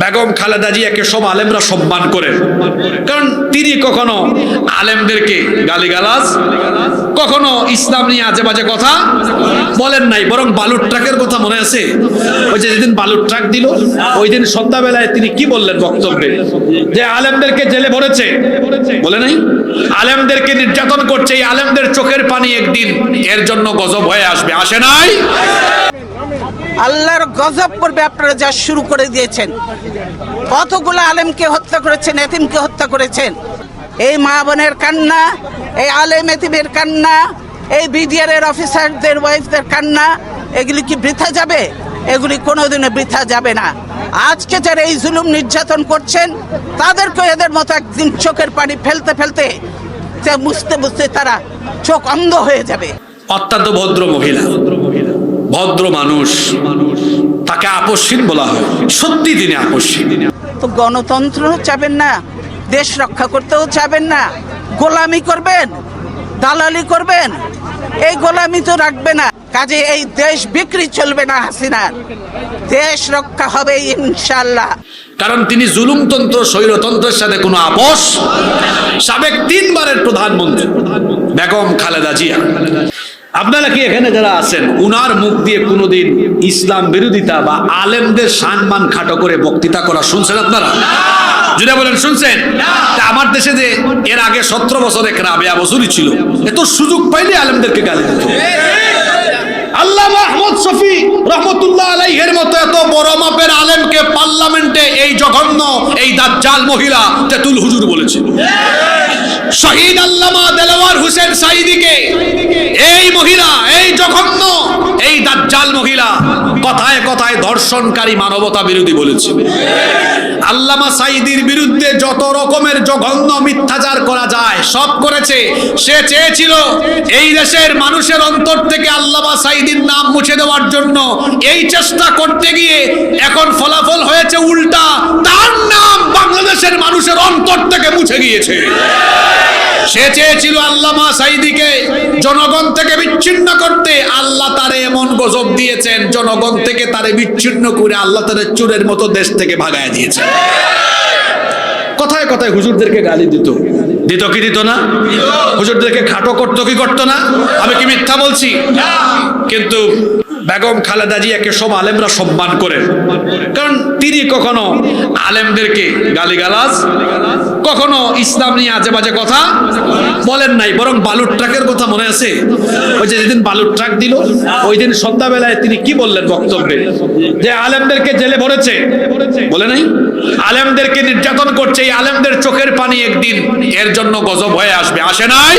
বেগম খালেদা জিয়াকে সব আলেমরা সম্মান করেন। কারণ তিনি কখনো আলেমদেরকে গালিগালাজ, কখনো ইসলাম নিয়ে আজে বাজে কথা বলেন নাই, বরং বালুর ট্রাকের কথা মনে আছে? ওই যে যেদিন বালুর ট্রাক দিল, ওই দিন সন্ধ্যাবেলায় তিনি কি বললেন বক্তব্যে? যে আলেমদেরকে জেলে ভরেছে। বলে নাই? আলেমদেরকে নির্যাতন করছে, এই আলেমদের চোখের পানি একদিন এর জন্য গজব হয়ে আসবে। আসে নাই? আল্লাহর গজব পড়বে আপনারা যা শুরু করে দিয়েছেন। কতগুলো আলেমকে হত্যা করেছেন, এতিমকে হত্যা করেছেন? এই মা বোনের কান্না, এই আলেম এতিমের কান্না, এই বিডিআর এর অফিসারদের, ওয়াইফদের কান্না, এগুলি কি বৃথা যাবে? এগুলি কোনোদিনও বৃথা যাবে না। আজকে যারা এই জুলুম নির্যাতন করছেন তাদেরকে এদের মতো একদিন চোখের পানি ফেলতে ফেলতে মুছতে মুছতে তারা চোখ অন্ধ হয়ে যাবে। অত্যন্ত ভদ্র মহিলা। ভদ্র মানুষ তাকে আপসীন বলা হয়। সত্যি তিনি আপসীন। তো গণতন্ত্র চাবেন না দেশ রক্ষা করতেও চাবেন না গোলামি করবেন দালালি করবেন এই গোলামি তো রাখবে না। কাজে এই দেশ বিক্রি চলবে না হাসিনার। দেশ রক্ষা হবে ইনশাল্লাহ কারণ তিনি জুলুমতন্ত্র স্বৈরতন্ত্রের সাথে কোনো আপোষ। সাবেক তিনবারের প্রধানমন্ত্রী বেগম খালেদা জিয়া। আপনারা কি এখানে যারা আছেন, উনার মুখ দিয়ে কোনোদিন ইসলাম বিরোধিতা বা আলেমদের সম্মান খাটো করে বক্তৃতা করা শুনছেন আপনারা? যদি বলেন শুনছেন আমার দেশে যে এর আগে সতেরো বছর এক রাবেয়া বছরই ছিল এত সুযোগ পাইলে আলেমদেরকে গালি দিত। আল্লাহ মাহমুদ রহমতুল্লাহ মতো এত বড় মাপের আলেমকে পার্লামেন্টে এই জঘন্য, এই দাজ্জাল মহিলা তেতুল হুজুর বলেছে। শহীদ আল্লামা দেলাওয়ার হোসেন সাইদিকে এই মহিলা, এই জঘন্য, এই দাজ্জাল মহিলা কথায় কথায় ধর্ষণকারী মানবতা বিরোধী বলেছে। আল্লামা সাইদির বিরুদ্ধে যত রকমের জঘন্য মিথ্যাচার করা যায়, সব করেছে। সে চেয়েছিল এই দেশের মানুষের অন্তর থেকে আল্লামা সাইদির নাম মুছে দেওয়ার জন্য। এই চেষ্টা করতে গিয়ে এখন ফলাফল হয়েছে উল্টা। মানুষের অন্তর থেকে মুছে গিয়েছে। সে চেয়েছিল আল্লামা সাইদিকে জনগণ থেকে বিচ্ছিন্ন করতে। আল্লাহ তারে এমন গজব দিয়েছেন, জনগণ থেকে তারে বিচ্ছিন্ন করে আল্লাহ তারে চোরের মতো দেশ থেকে ভাগায় দিয়েছে। কথায় কথায় হুজুরদেরকে গালি দিত। দিত কি দিত না? হুজুরদেরকে খাটো করতো কি করতো না? আমি কি মিথ্যা বলছি? কিন্তু বেগম খালেদা জিয়াকে সব আলেমরা সম্মান করেন। কারণ তিনি কখনো আলেমদেরকে গালিগালাজ, কখনো ইসলাম নিয়ে আজে বাজে কথা বলেন নাই, বরং বালুর ট্রাকের কথা মনে আছে? ওই যে যেদিন বালুর ট্রাক দিল, ওই দিন সন্ধ্যাবেলায় তিনি কি বললেন বক্তব্যে? যে আলেমদেরকে জেলে ভরেছে। বলে নাই? আলেমদেরকে নির্যাতন করছে, এই আলেমদের চোখের পানি একদিন এর জন্য গজব হয়ে আসবে। আসে নাই?